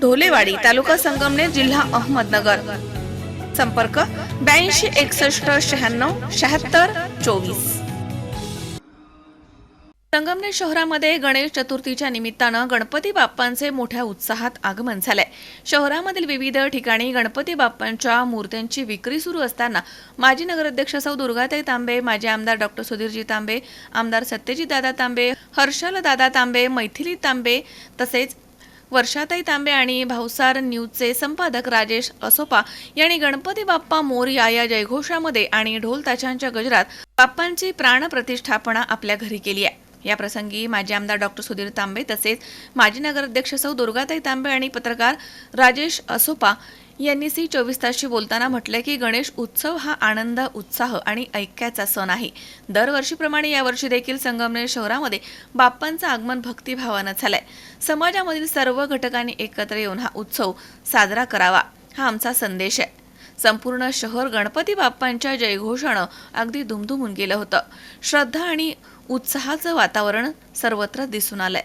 ढोलेवाडी तालुका संगमनेर जिल्हा अहमदनगर. संपर्क ब्याऐंशी एकसष्ट शहाण्णव शहात्तर चोवीस. संगमनेर शहरामध्ये गणेश चतुर्थीच्या निमित्तानं गणपती बाप्पांचे मोठ्या उत्साहात आगमन झालंय. शहरामधील विविध ठिकाणी गणपती बाप्पांच्या मूर्त्यांची विक्री सुरू असताना माजी नगराध्यक्ष सौ दुर्गाताई तांबे माजी आमदार डॉक्टर सुधीरजी तांबे आमदार सत्यजित दादा तांबे हर्षल दादा तांबे मैथिली तांबे तसेच वर्षाताई तांबे आणि भावसार न्यूजचे संपादक राजेश असोपा यांनी गणपती बाप्पा मोरया या जयघोषामध्ये आणि ढोलताशांच्या गजरात बाप्पांची प्राणप्रतिष्ठापना आपल्या घरी केली आहे. या प्रसंगी माजी आमदार डॉक्टर सुधीर तांबे तसेच माजी नगराध्यक्ष सौ दुर्गाताई तांबे आणि पत्रकार राजेश असोपा यांनी सी चोवीस तासशी बोलताना म्हटलंय की गणेश उत्सव हा आनंद उत्साह आणि ऐक्याचा सण आहे. दरवर्षीप्रमाणे यावर्षी देखील संगमनेर शहरामध्ये बाप्पांचं आगमन भक्तिभावानं झालंय. समाजामधील सर्व घटकांनी एकत्र येऊन हा उत्सव साजरा करावा हा आमचा संदेश आहे. संपूर्ण शहर गणपती बाप्पांच्या जयघोषानं अगदी धुमधुमून गेलं होतं. श्रद्धा आणि उत्साहाचं वातावरण सर्वत्र दिसून आलंय.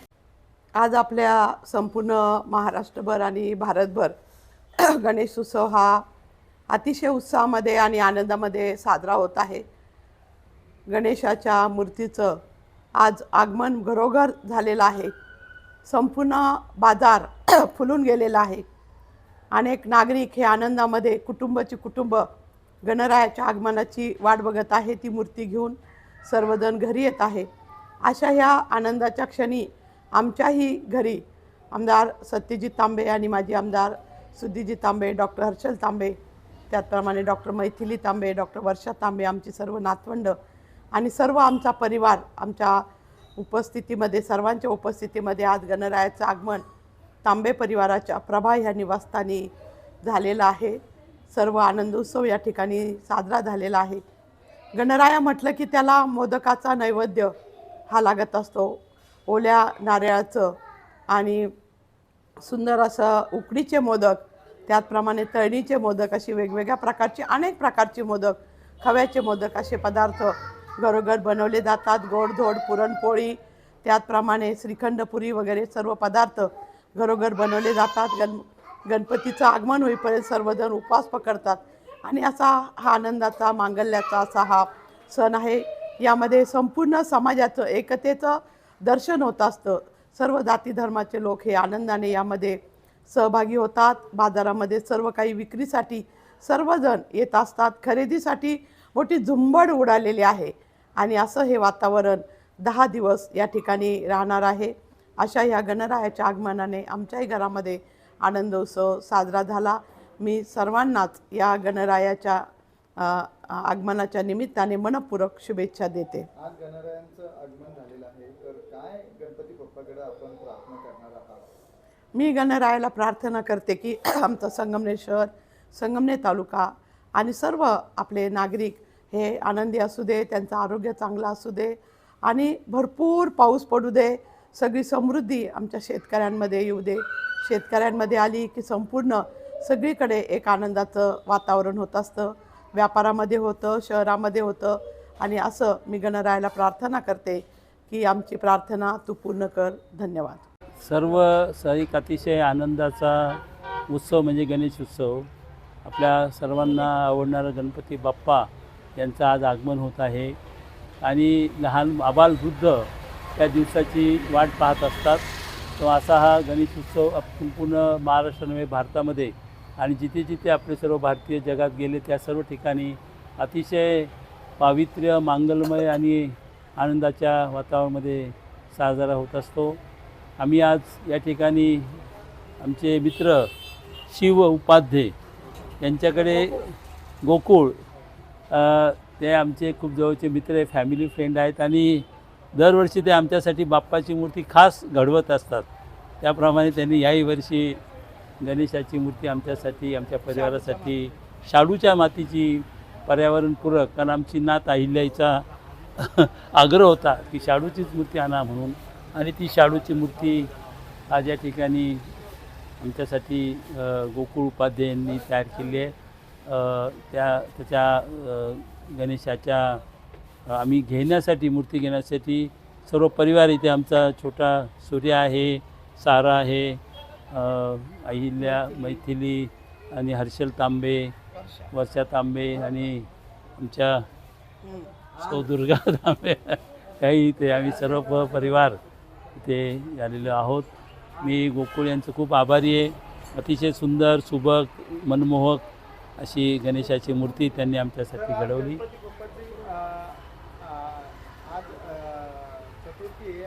आज आपल्या संपूर्ण महाराष्ट्रभर आणि भारतभर गणेश उत्सव हा अतिशय उत्साहामध्ये आणि आनंदामध्ये साजरा होत आहे. गणेशाच्या मूर्तीचं आज आगमन घरोघर झालेलं आहे. संपूर्ण बाजार फुलून गेलेला आहे. अनेक नागरिक हे आनंदामध्ये कुटुंबाची कुटुंब गणरायाच्या आगमनाची वाट बघत आहे. ती मूर्ती घेऊन सर्वजण घरी येत आहे. अशा ह्या आनंदाच्या क्षणी आमच्याही घरी आमदार सत्यजित तांबे आणि माजी आमदार सुधीजी तांबे डॉक्टर हर्षल तांबे त्याचप्रमाणे डॉक्टर मैथिली तांबे डॉक्टर वर्षा तांबे आमची सर्व नातवंड आणि सर्व आमचा परिवार आमच्या उपस्थितीमध्ये सर्वांच्या उपस्थितीमध्ये आज गणरायाचं आगमन तांबे परिवाराच्या प्रभा ह्या निवासस्थानी झालेला आहे. सर्व आनंदोत्सव या ठिकाणी साजरा झालेला आहे. गणराया म्हटलं की त्याला मोदकाचा नैवेद्य हा लागत असतो. ओल्या नारळाचं आणि सुंदर असं उकडीचे मोदक त्याचप्रमाणे तळणीचे मोदक अशी वेगवेगळ्या प्रकारची अनेक प्रकारचे मोदक खव्याचे मोदक असे पदार्थ घरोघर बनवले जातात. गोडधोड पुरणपोळी त्याचप्रमाणे श्रीखंडपुरी वगैरे सर्व पदार्थ घरोघर बनवले जातात. गण गणपतीचं आगमन होईपर्यंत सर्वजण उपवास पकडतात. आणि असा हा आनंदाचा मांगल्याचा असा हा सण आहे. यामध्ये संपूर्ण समाजाचं एकतेचं दर्शन होत असतं. सर्व जाती धर्माचे लोक हे आनंदाने यामध्ये सहभागी होतात. बाजारामध्ये सर्व काही विक्रीसाठी सर्वजण येत असतात. खरेदीसाठी मोठी झुंबड उडालेली आहे आणि असं हे वातावरण दहा दिवस या ठिकाणी राहणार आहे. अशा ह्या गणरायाच्या आगमनाने आमच्याही घरामध्ये आनंदोत्सव साजरा झाला. मी सर्वांनाच या गणरायाच्या आगमनाच्या निमित्ताने मनपूरक शुभेच्छा देते. आज गणरायांचं आगमन झालेलं आहे. काय गणपती बाप्पाकडे आपण प्रार्थना करणार आहात? मी गणरायाला प्रार्थना करते की आमचं संगमनेर शहर संगमनेर तालुका आणि सर्व आपले नागरिक हे आनंदी असू दे त्यांचं आरोग्य चांगलं असू दे आणि भरपूर पाऊस पडू दे सगळी समृद्धी आमच्या शेतकऱ्यांमध्ये येऊ दे. शेतकऱ्यांमध्ये आली की संपूर्ण सगळीकडे एक आनंदाचं वातावरण होत असतं. व्यापारामध्ये होतं शहरामध्ये होतं आणि असं मी गणरायाला प्रार्थना करते. की आमची प्रार्थना तू पूर्ण कर. धन्यवाद. सर्व सहिक अतिशय आनंदाचा उत्सव म्हणजे गणेश उत्सव. आपल्या सर्वांना आवडणारा गणपती बाप्पा यांचं आज आगमन होत आहे. आणि लहान आबाल वृद्ध त्या दिवसाची वाट पाहत असतात. तो असा हा गणेश उत्सव संपूर्ण महाराष्ट्र नव्हे भारतामध्ये आणि जिथे जिथे आपले सर्व भारतीय जगात गेले त्या सर्व ठिकाणी अतिशय पावित्र्य मांगलमय आणि आनंदाच्या वातावरणामध्ये साजरा होत असतो. आम्ही आज या ठिकाणी आमचे मित्र शिव उपाध्ये यांच्याकडे गोकुळ ते आमचे खूप जवळचे मित्र आहे फॅमिली फ्रेंड आहेत आणि दरवर्षी ते आमच्यासाठी बाप्पाची मूर्ती खास घडवत असतात. त्याप्रमाणे त्यांनी याही वर्षी गणेशाची मूर्ती आमच्यासाठी आमच्या परिवारासाठी शाडूच्या मातीची पर्यावरणपूरक कारण आमची नात अहिल्याचा आग्रह होता की शाडूचीच मूर्ती आणा म्हणून. आणि ती शाडूची मूर्ती आज या ठिकाणी आमच्यासाठी गोकुळ उपाध्याय यांनी तयार केली आहे. त्या त्याच्या गणेशाच्या आम्ही घेण्यासाठी मूर्ती घेण्यासाठी सर्व परिवार इथे आमचा छोटा सूर्य आहे सारा आहे अहिल्या मैथिली आणि हर्षल तांबे वर्षा तांबे आणि आमच्या सौ दुर्गा दामे काही इथे आम्ही सर्व परिवार इथे आलेलो आहोत. मी गोकुळ यांचं खूप आभारी आहे. अतिशय सुंदर सुबक मनमोहक अशी गणेशाची मूर्ती त्यांनी आमच्यासाठी घडवली.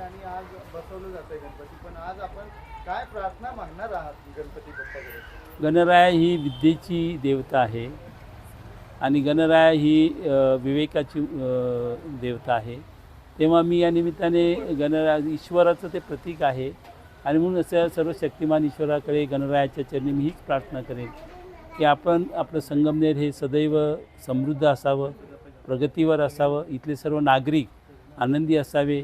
आणि आज बसवलं जातं गणपती पण आज आपण काय प्रार्थना मागणार आहात गणपती बाप्पाकडे गणराया ही विद्येची देवता आहे. आणि गणराया ही विवेकाची देवता आहे. तेव्हा मी या निमित्ताने गणराया ईश्वराचं ते प्रतीक आहे. आणि म्हणून असं सर्व शक्तिमान ईश्वराकडे गणरायाच्या चरणी मी हीच प्रार्थना करेन की आपण आपलं संगमनेर हे सदैव समृद्ध असावं प्रगतीवर असावं इथले सर्व नागरिक आनंदी असावे.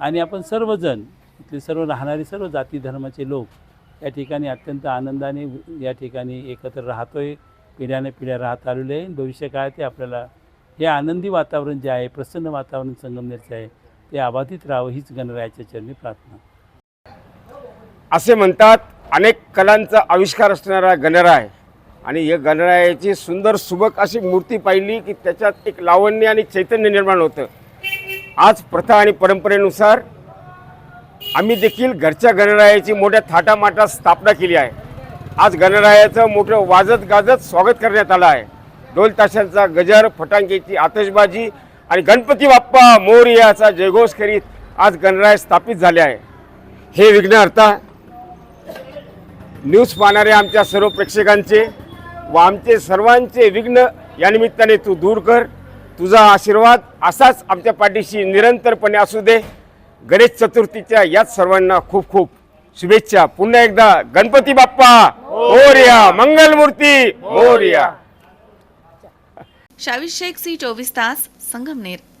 आणि आपण सर्वजण इथले सर्व राहणारे सर्व जाती धर्माचे लोक या ठिकाणी अत्यंत आनंदाने या ठिकाणी एकत्र राहतोय. पिढ्याने पिढ्या राहत आलेले आहे. भविष्य काळात ते आपल्याला हे आनंदी वातावरण जे आहे प्रसन्न वातावरण संगमनेरचं आहे ते अबाधित राहावं हीच गणरायाच्या चरणी प्रार्थना. असे म्हणतात अनेक कलांचा आविष्कार असणारा गणराय आणि या गणरायाची सुंदर सुबक अशी मूर्ती पाहिली की त्याच्यात एक लावण्य आणि चैतन्य निर्माण होतं. आज प्रथा आणि परंपरेनुसार आम्ही देखील घरच्या गणरायाची मोठ्या थाटामाटात स्थापना केली आहे. आज गणरायाचं मोठं वाजत गाजत स्वागत करण्यात आलं आहे. ढोल ताशांचा गजर फटांकेची आतषबाजी आणि गणपती बाप्पा मोरयाचा जयघोष करीत आज गणराय स्थापित झाले आहे. हे विघ्नहर्ता न्यूज पाहणाऱ्या आमच्या सर्व प्रेक्षकांचे व आमचे सर्वांचे विघ्न या निमित्ताने तू दूर कर. तुझा आशीर्वाद असाच आमच्या पाठीशी निरंतरपणे असू दे. गणेश चतुर्थीच्या याच सर्वांना खूप खूप शुभेच्छा. पुन्हा एकदा गणपती बाप्पा! मोरया मंगलमूर्ती मोरया शावीर शेख सी चोवीस तास संगमनेर